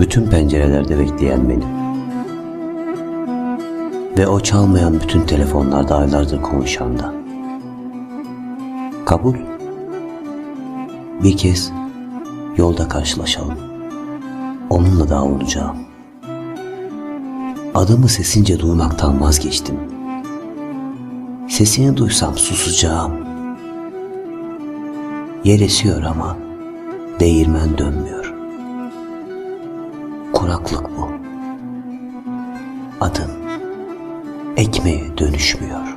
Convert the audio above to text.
Bütün pencerelerde bekleyen benim. Ve o çalmayan bütün telefonlarda aylardır konuşan da. Kabul. Bir kez yolda karşılaşalım. Onunla da avunacağım. Adımı sesince duymaktan vazgeçtim. Sesini duysam susacağım. Yer esiyor ama değirmen dönmüyor. Kuraklık bu. Adın ekmeğe dönüşmüyor.